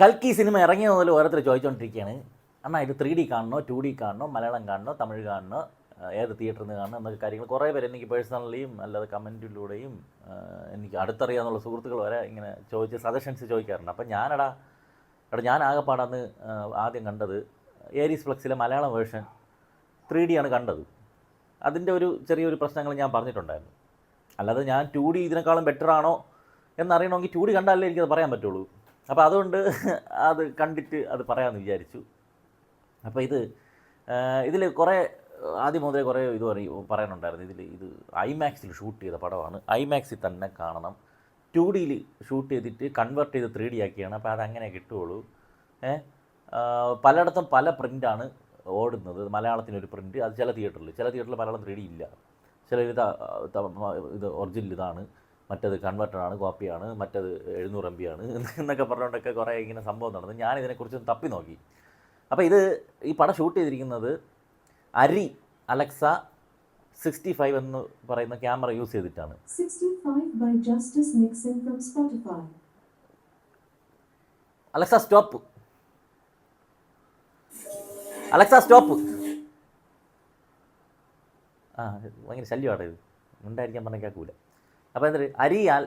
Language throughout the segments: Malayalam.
കൽക്കി സിനിമ ഇറങ്ങിയ മുതൽ ഓരോരുത്തർ ചോദിച്ചുകൊണ്ടിരിക്കുകയാണ് അണ്ണാ ഇത് ത്രീ ഡി കാണണോ ടു ഡി കാണണോ മലയാളം കാണണോ തമിഴ് കാണണോ ഏത് തിയേറ്ററിൽ നിന്ന് കാണണം എന്നൊക്കെ കാര്യങ്ങൾ കുറേ പേര് എനിക്ക് പേഴ്സണലിയും അല്ലാതെ കമന്റിലൂടെയും എനിക്ക് അടുത്തറിയാമെന്നുള്ള സുഹൃത്തുക്കൾ വരെ ഇങ്ങനെ ചോദിച്ച് സജഷൻസ് ചോദിക്കാറുണ്ട്. അപ്പം ഞാനടാ എടാ ഞാൻ ആകെപ്പാടാന്ന് ആദ്യം കണ്ടത് ഏരീസ് ഫ്ലക്സിലെ മലയാളം വേർഷൻ ത്രീ ആണ് കണ്ടത്. അതിന്റെ ഒരു ചെറിയൊരു പ്രശ്നങ്ങൾ ഞാൻ പറഞ്ഞിട്ടുണ്ടായിരുന്നു. അല്ലാതെ ഞാൻ ടു ഡി ഇതിനേക്കാളും ബെറ്റർ ആണോ എന്നറിയണമെങ്കിൽ ടു ഡി കണ്ടാലേ എനിക്കത് പറയാൻ പറ്റുള്ളൂ. അപ്പോൾ അതുകൊണ്ട് അത് കണ്ടിട്ട് അത് പറയാമെന്ന് വിചാരിച്ചു. അപ്പോൾ ഇത് ഇതിൽ കുറേ ആദ്യം മുതലേ കുറേ ഇത് പറയും പറയാനുണ്ടായിരുന്നു. ഇതിൽ ഇത് ഐമാക്സിൽ ഷൂട്ട് ചെയ്ത പടമാണ്. ഐമാക്സിൽ തന്നെ കാണണം. ടു ഡിയിൽ ഷൂട്ട് ചെയ്തിട്ട് കൺവേർട്ട് ചെയ്ത് ത്രീ ഡി ആക്കിയാണ്. അപ്പോൾ അത് അങ്ങനെ കിട്ടുകയുള്ളൂ പലയിടത്തും പല പ്രിന്റാണ് ഓടുന്നത്. മലയാളത്തിനൊരു പ്രിന്റ് അത് ചില തിയേറ്ററിൽ ചില തിയേറ്ററിൽ മലയാളം ത്രീ ഡി ഇല്ല. ചില ഇത് ഇത് ഒറിജിനൽ ഇതാണ്. മറ്റത് കൺവെർട്ടറാണ് കോപ്പിയാണ് മറ്റത് എഴുന്നൂറ് എം ബി ആണ് എന്നൊക്കെ പറഞ്ഞുകൊണ്ടൊക്കെ കുറേ ഇങ്ങനെ സംഭവം നടന്നു. ഞാൻ ഇതിനെക്കുറിച്ച് ഒന്ന് തപ്പി നോക്കി. അപ്പോൾ ഇത് ഈ പടം ഷൂട്ട് ചെയ്തിരിക്കുന്നത് അരി അലക്സ സിക്സ്റ്റി ഫൈവ് എന്ന് പറയുന്ന ക്യാമറ യൂസ് ചെയ്തിട്ടാണ്. 65 by Justice Nixon from Spotify. Alexa stop. Alexa stop. ആ ഭയങ്കര ശല്യമാണ് ഇത്. ഉണ്ടായിരിക്കാൻ പറഞ്ഞാൽ കേൾക്കൂല. അപ്പോൾ എന്തൊരു അരിയാൽ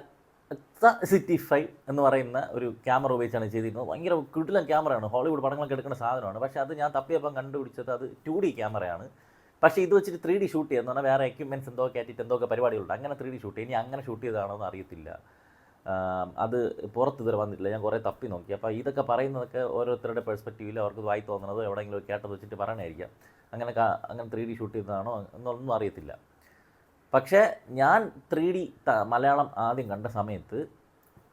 സിറ്റി ഫൈവ് എന്ന് പറയുന്ന ഒരു ക്യാമറ ഉപയോഗിച്ചാണ് ചെയ്തിരുന്നത്. ഭയങ്കര കിടിലൻ ക്യാമറയാണ് ഹോളിവുഡ് പടങ്ങളൊക്കെ എടുക്കുന്ന സാധനമാണ്. പക്ഷേ അത് ഞാൻ തപ്പിയപ്പം കണ്ടുപിടിച്ചത് അത് ടു ഡി ക്യാമറയാണ് പക്ഷേ ഇത് വെച്ചിട്ട് ത്രീ ഡി ഷൂട്ട് ചെയ്യുന്ന പറഞ്ഞാൽ വേറെ എക്യുപ്മെന്റ്സ് എന്തോ കയറ്റിയിട്ട് എന്തൊക്കെ പരിപാടികളുണ്ട്. അങ്ങനെ ത്രീ ഡി ഷൂട്ട് ഇനി അങ്ങനെ ഷൂട്ട് ചെയ്തതാണോ എന്ന് അറിയത്തില്ല. അത് പുറത്ത് ഇതുവരെ വന്നിട്ടില്ല. ഞാൻ കുറേ തപ്പി നോക്കി. അപ്പോൾ ഇതൊക്കെ പറയുന്നതൊക്കെ ഓരോരുത്തരുടെ പെർസ്പെക്റ്റീവിൽ അവർക്ക് വായി തോന്നുന്നത് എവിടെയെങ്കിലും കേട്ടത് വെച്ചിട്ട് പറയണമായിരിക്കാം അങ്ങനെ അങ്ങനെ ത്രീ ഡി ഷൂട്ട് ചെയ്തതാണോ എന്നൊന്നും അറിയത്തില്ല. പക്ഷേ ഞാൻ ത്രീ ഡി മലയാളം ആദ്യം കണ്ട സമയത്ത്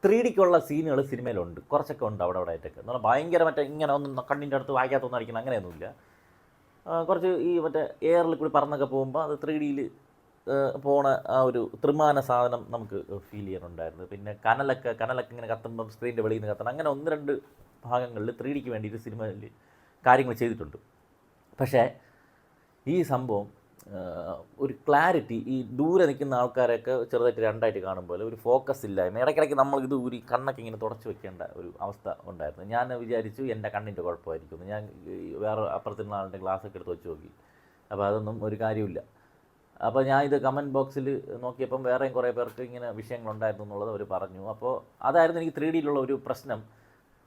ത്രീ ഡിക്കുള്ള സീനുകൾ സിനിമയിലുണ്ട്. കുറച്ചൊക്കെ ഉണ്ട് അവിടെ അവിടെ ആയിട്ടൊക്കെ. എന്ന് പറഞ്ഞാൽ ഭയങ്കര മറ്റേ ഇങ്ങനെ ഒന്നും കണ്ണിന്റെ അടുത്ത് വായിക്കാത്തൊന്നും അടിക്കണം അങ്ങനെയൊന്നുമില്ല. കുറച്ച് ഈ മറ്റേ എയറിൽ കൂടി പറന്നൊക്കെ പോകുമ്പോൾ അത് ത്രീ ഡിയിൽ പോണ ആ ഒരു ത്രിമാന സാധനം നമുക്ക് ഫീൽ ചെയ്യാനുണ്ടായിരുന്നു. പിന്നെ കനലൊക്കെ കനലൊക്കെ ഇങ്ങനെ കത്തുമ്പം സ്ക്രീനിന്റെ വെളിയിൽ നിന്ന് കത്തണം. അങ്ങനെ ഒന്ന് രണ്ട് ഭാഗങ്ങളിൽ ത്രീ ഡിക്ക് വേണ്ടിയിട്ട് സിനിമയിൽ കാര്യങ്ങൾ ചെയ്തിട്ടുണ്ട്. പക്ഷേ ഈ സംഭവം ഒരു ക്ലാരിറ്റി ഈ ദൂരെ നിൽക്കുന്ന ആൾക്കാരൊക്കെ ചെറുതായിട്ട് രണ്ടായിട്ട് കാണുമ്പോൾ ഒരു ഫോക്കസ് ഇല്ലായ്മ ഇടയ്ക്കിടയ്ക്ക് നമ്മൾ ഇത് ഊരി കണ്ണൊക്കെ ഇങ്ങനെ തുടച്ച് വെക്കേണ്ട ഒരു അവസ്ഥ ഉണ്ടായിരുന്നു. ഞാൻ വിചാരിച്ചു എന്റെ കണ്ണിന്റെ കുഴപ്പമായിരിക്കും. ഞാൻ വേറെ അപ്പുറത്തുള്ള ആളുടെ ഗ്ലാസ്സൊക്കെ എടുത്ത് വെച്ച് നോക്കി. അപ്പോൾ അതൊന്നും ഒരു കാര്യമില്ല അപ്പോൾ ഞാൻ ഇത് കമന്റ് ബോക്സിൽ നോക്കിയപ്പം വേറെയും കുറേ പേർക്ക് ഇങ്ങനെ വിഷയങ്ങളുണ്ടായിരുന്നു എന്നുള്ളത് അവർ പറഞ്ഞു. അപ്പോൾ അതായിരുന്നു എനിക്ക് ത്രീ ഡിയിലുള്ള ഒരു പ്രശ്നം.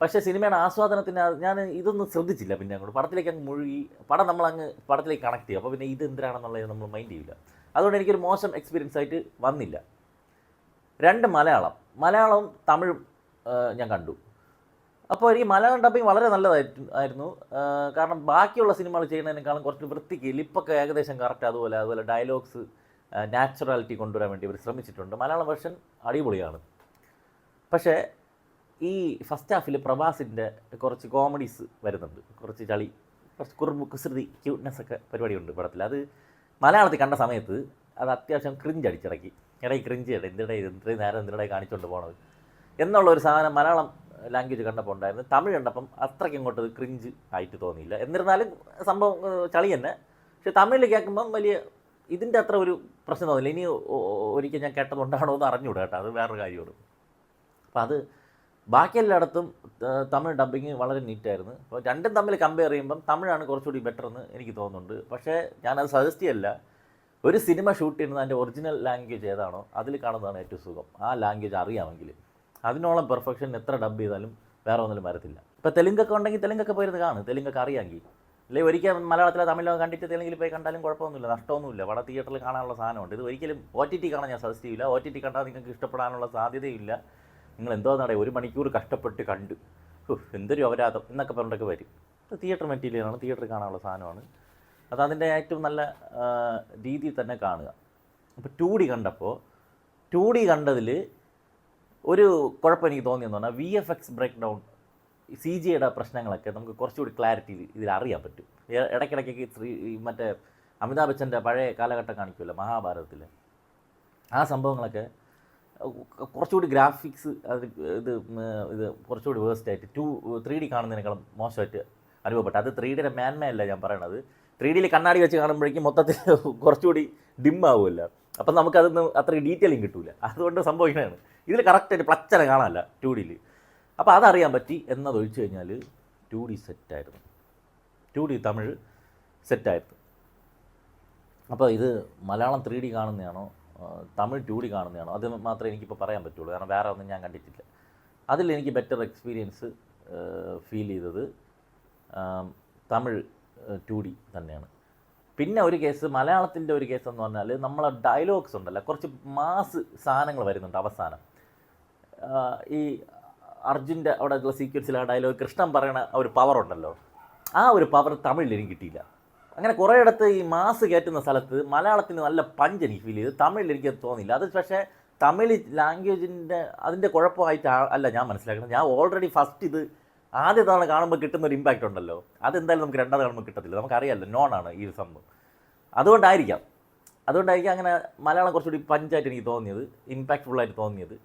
പക്ഷേ സിനിമയുടെ ആസ്വാദനത്തിന് ഞാൻ ഇതൊന്നും ശ്രദ്ധിച്ചില്ല പിന്നെ അങ്ങോട്ട്. പടത്തിലേക്ക് അങ്ങ് മുഴുകി പടം നമ്മൾ അങ്ങ് പടത്തിലേക്ക് കണക്ട് ചെയ്യും. അപ്പോൾ പിന്നെ ഇത് എന്തിനാണെന്നുള്ളത് നമ്മൾ മൈൻഡ് ചെയ്യില്ല അതുകൊണ്ട് എനിക്കൊരു മോശം എക്സ്പീരിയൻസ് ആയിട്ട് വന്നില്ല. രണ്ട് മലയാളം. മലയാളവും തമിഴും ഞാൻ കണ്ടു. അപ്പോൾ എനിക്ക് മലയാളം ഡബിങ് വളരെ നല്ലതായിട്ട് ആയിരുന്നു. കാരണം ബാക്കിയുള്ള സിനിമകൾ ചെയ്യുന്നതിനേക്കാളും കുറച്ച് വൃത്തിക്ക് ലിപ്പൊക്കെ ഏകദേശം കറക്റ്റ് അതുപോലെ അതുപോലെ ഡയലോഗ്സ് നാച്ചുറാലിറ്റി കൊണ്ടുവരാൻ വേണ്ടി ഇവർ ശ്രമിച്ചിട്ടുണ്ട്. മലയാളം വെർഷൻ അടിപൊളിയാണ്. പക്ഷേ ഈ ഫസ്റ്റ് ഹാഫിൽ പ്രഭാസിന്റെ കുറച്ച് കോമഡീസ് വരുന്നുണ്ട്. കുറച്ച് ചളി കുറച്ച് കുറുമ്പ് കുസൃതി ക്യൂട്ട്നെസ് ഒക്കെ പരിപാടിയുണ്ട് പടത്തിൽ അത് മലയാളത്തിൽ കണ്ട സമയത്ത് അത് അത്യാവശ്യം ക്രിഞ്ച് അടിച്ചിടക്കി ഇടയിൽ ക്രിഞ്ച് ചെയ്യട്ടെ എന്തിടെ ഇത്? ഇത്രയും നേരം എന്തിടെ കാണിച്ചുകൊണ്ട് പോണത്? എന്നുള്ള ഒരു സാധനം മലയാളം ലാംഗ്വേജ് കണ്ടപ്പോൾ ഉണ്ടായിരുന്നു. തമിഴ് കണ്ടപ്പം അത്രയ്ക്ക് ഇങ്ങോട്ട് ക്രിഞ്ച് ആയിട്ട് തോന്നിയില്ല. എന്നിരുന്നാലും സംഭവം ചളി തന്നെ. പക്ഷെ തമിഴിൽ കേൾക്കുമ്പം വലിയ ഇതിന്റെ അത്ര ഒരു പ്രശ്നം തോന്നില്ല ഇനി ഒരിക്കൽ ഞാൻ കേട്ടതുകൊണ്ടാണോ എന്ന് അറിഞ്ഞുകൂടാ കേട്ടോ. അത് വേറൊരു കാര്യമാണ്. അപ്പോൾ അത് ബാക്കി എല്ലായിടത്തും തമിഴ് ഡബ്ബിങ് വളരെ നീറ്റായിരുന്നു അപ്പോൾ രണ്ടും തമ്മിൽ കമ്പയർ ചെയ്യുമ്പം തമിഴാണ് കുറച്ചുകൂടി ബെറ്റർ എന്ന് എനിക്ക് തോന്നുന്നുണ്ട്. പക്ഷേ ഞാനത് സജസ്റ്റ് ചെയ്യല്ല. ഒരു സിനിമ ഷൂട്ട് ചെയ്യുന്നത് അതിന്റെ ഒറിജിനൽ ലാംഗ്വേജ് ഏതാണോ അതിൽ കാണുന്നതാണ് ഏറ്റവും സുഖം. ആ ലാംഗ്വേജ് അറിയാമെങ്കിൽ. അതിനോളം പെർഫെക്ഷൻ എത്ര ഡബ് ചെയ്താലും വേറെ ഒന്നിലും വരത്തില്ല. ഇപ്പോൾ തെലുങ്കൊക്കെ ഉണ്ടെങ്കിൽ തെലുങ്കൊക്കെ പോയിരുന്ന് കാണും. തെലുങ്കൊക്കെ അറിയാമെങ്കിൽ. അല്ലെങ്കിൽ ഒരിക്കലും മലയാളത്തിലോ തമിഴിലോ കണ്ടിട്ട് തെലുങ്കിൽ പോയി കണ്ടാലും കുഴപ്പമൊന്നുമില്ല നഷ്ടമൊന്നുമില്ല. വട തിയേറ്ററിൽ കാണാനുള്ള സാധനമുണ്ട്. ഇത് ഒരിക്കലും ഒ ടി ടി കാണാൻ ഞാൻ സജസ്റ്റ് ചെയ്യില്ല. ഒ ടി ടി കണ്ടാൽ നിങ്ങൾക്ക് ഇഷ്ടപ്പെടാനുള്ള സാധ്യതയില്ല. നിങ്ങൾ എന്തോ നടേ ഒരു മണിക്കൂർ കഷ്ടപ്പെട്ട് കണ്ട്. എന്തൊരു അപരാധം എന്നൊക്കെ പറഞ്ഞിട്ടൊക്കെ വരും. തിയേറ്റർ മെറ്റീരിയലാണ് തിയേറ്റർ കാണാനുള്ള സാധനമാണ്. അത് അതിന്റെ ഏറ്റവും നല്ല രീതിയിൽ തന്നെ കാണുക. അപ്പോൾ ടു ഡി കണ്ടപ്പോൾ ടു ഡി കണ്ടതിൽ ഒരു കുഴപ്പം എനിക്ക് തോന്നിയെന്ന് പറഞ്ഞാൽ V F X break down C ജിയുടെ പ്രശ്നങ്ങളൊക്കെ നമുക്ക് കുറച്ചുകൂടി ക്ലാരിറ്റി ഇതിൽ അറിയാൻ പറ്റും. ഇടയ്ക്കിടയ്ക്ക് ശ്രീ മറ്റേ അമിതാഭ് ബച്ചന്റെ പഴയ കാലഘട്ടം കാണിക്കുമല്ലോ മഹാഭാരതത്തിൽ ആ സംഭവങ്ങളൊക്കെ കുറച്ചുകൂടി ഗ്രാഫിക്സ് അത് ഇത് ഇത് കുറച്ചുകൂടി വേസ്റ്റ് ആയിട്ട് ടു ത്രീ ഡി കാണുന്നതിനേക്കാളും മോശമായിട്ട് അനുഭവപ്പെട്ടു. അത് ത്രീ ഡിയുടെ മേന്മയല്ല ഞാൻ പറയണത്. ത്രീ ഡിയിൽ കണ്ണാടി വെച്ച് കാണുമ്പോഴേക്കും മൊത്തത്തിൽ കുറച്ചുകൂടി ഡിം ആവുമല്ലോ. അപ്പം നമുക്കതൊന്ന് അത്ര ഡീറ്റെയിലിംഗ് കിട്ടില്ല അതുകൊണ്ട് സംഭവിക്കുന്നതാണ് ഇതിൽ കറക്റ്റായിട്ട് പ്ലച്ചനെ കാണാനല്ല ടു ഡിയിൽ അപ്പോൾ അതറിയാൻ പറ്റി എന്നതൊഴിച്ച് കഴിഞ്ഞാൽ ടു ഡി സെറ്റായിരുന്നു ടു ഡി തമിഴ് സെറ്റായിരുന്നു അപ്പോൾ ഇത് മലയാളം ത്രീ ഡി കാണുന്നതാണോ? തമിഴ് ടു ഡി കാണുന്നതാണോ? അത് മാത്രമേ എനിക്കിപ്പോൾ പറയാൻ പറ്റുള്ളൂ. കാരണം വേറെ ഒന്നും ഞാൻ കണ്ടിട്ടില്ല. അതിൽ എനിക്ക് ബെറ്റർ എക്സ്പീരിയൻസ് ഫീൽ ചെയ്തത് തമിഴ് ടു ഡി തന്നെയാണ്. പിന്നെ ഒരു കേസ് മലയാളത്തിന്റെ ഒരു കേസ് എന്ന് പറഞ്ഞാൽ നമ്മളെ ഡയലോഗ്സ് ഉണ്ടല്ലോ. കുറച്ച് മാസ് സാധനങ്ങൾ വരുന്നുണ്ട് അവസാനം. ഈ അർജുന്റെ അവിടെ സീക്വൻസിൽ ആ ഡയലോഗ് കൃഷ്ണൻ പറയണ ഒരു പവർ ഉണ്ടല്ലോ. ആ ഒരു പവർ തമിഴിൽ എനിക്ക് കിട്ടിയില്ല. അങ്ങനെ കുറേ ഇടത്ത് ഈ മാസ് കയറ്റുന്ന സ്ഥലത്ത് മലയാളത്തിന് നല്ല പഞ്ച് എനിക്ക് ഫീൽ ചെയ്ത്. തമിഴിൽ എനിക്ക് തോന്നിയില്ല. അത് പക്ഷേ തമിഴ് ലാംഗ്വേജിന്റെ അതിന്റെ കുഴപ്പമായിട്ട് അല്ല ഞാൻ മനസ്സിലാക്കുന്നത്. ഞാൻ ഓൾറെഡി ഫസ്റ്റ് ഇത് ആദ്യ തവണ കാണുമ്പോൾ കിട്ടുന്ന ഒരു ഇമ്പാക്റ്റ് ഉണ്ടല്ലോ. അതെന്തായാലും നമുക്ക് രണ്ടാമത് കാണുമ്പോൾ കിട്ടത്തില്ല. നമുക്കറിയാമല്ലോ നോൺ ആണ് ഈ ഒരു സംഭവം. അതുകൊണ്ടായിരിക്കാം. അതുകൊണ്ടായിരിക്കും അങ്ങനെ മലയാളം കുറച്ചുകൂടി പഞ്ചായിട്ട് എനിക്ക് തോന്നിയത്. ഇമ്പാക്റ്റ്ഫുള്ളായിട്ട് തോന്നിയത്.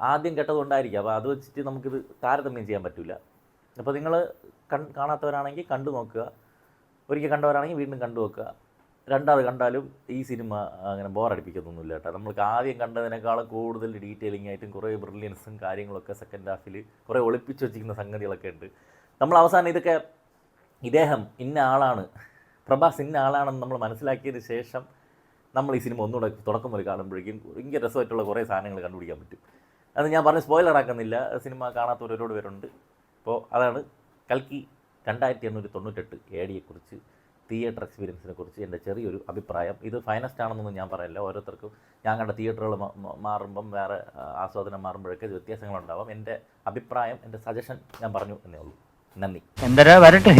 ആദ്യം കേട്ടതുകൊണ്ടായിരിക്കും അപ്പോൾ അത് വെച്ചിട്ട് നമുക്കിത് താരതമ്യം ചെയ്യാൻ പറ്റില്ല അപ്പോൾ നിങ്ങൾ കൺ കാണാത്തവരാണെങ്കിൽ കണ്ടു നോക്കുക. ഒരിക്കൽ കണ്ടവരാണെങ്കിൽ വീണ്ടും കണ്ടു വെക്കുക. രണ്ടാമത് കണ്ടാലും ഈ സിനിമ അങ്ങനെ ബോറടിപ്പിക്കത്തൊന്നുമില്ല കേട്ടോ. നമ്മൾക്ക് ആദ്യം കണ്ടതിനേക്കാളും കൂടുതൽ ഡീറ്റെയിലിംഗ് ആയിട്ടും കുറേ ബ്രില്യൻസും കാര്യങ്ങളൊക്കെ സെക്കൻഡ് ഹാഫിൽ കുറേ ഒളിപ്പിച്ച് വെച്ചിരിക്കുന്ന സംഗതികളൊക്കെ ഉണ്ട്. നമ്മൾ അവസാനം ഇതൊക്കെ ഇദ്ദേഹം ഇന്ന ആളാണ് പ്രഭാസ് ഇന്ന ആളാണെന്ന് നമ്മൾ മനസ്സിലാക്കിയതിന് ശേഷം നമ്മൾ ഈ സിനിമ ഒന്നുകൂടെ തുടക്കം മുതൽ കാണുമ്പോഴേക്കും ഭയങ്കര രസമായിട്ടുള്ള കുറേ സാധനങ്ങൾ കണ്ടുപിടിക്കാൻ പറ്റും. അത് ഞാൻ പറഞ്ഞ് സ്പോയിലർ ആക്കുന്നില്ല സിനിമ കാണാത്തവർ ഒരുപാട് പേരുണ്ട്. അപ്പോൾ അതാണ് കൽക്കി രണ്ടായിരത്തി എണ്ണൂറ്റി തൊണ്ണൂറ്റെട്ട് എ ഡിയെക്കുറിച്ച് തിയേറ്റർ എക്സ്പീരിയൻസിനെ കുറിച്ച് എന്റെ ചെറിയൊരു അഭിപ്രായം. ഇത് ഫൈനസ്റ്റ് ആണെന്നൊന്നും ഞാൻ പറയില്ല. ഓരോരുത്തർക്കും ഞാൻ കണ്ട തിയേറ്ററുകൾ മാറുമ്പം വേറെ ആസ്വാദനം മാറുമ്പോഴൊക്കെ വ്യത്യാസങ്ങളുണ്ടാവാം. എന്റെ അഭിപ്രായം എന്റെ സജഷൻ ഞാൻ പറഞ്ഞു എന്നേ ഉള്ളൂ. നന്ദി. എന്തരാ വരട്ടെ?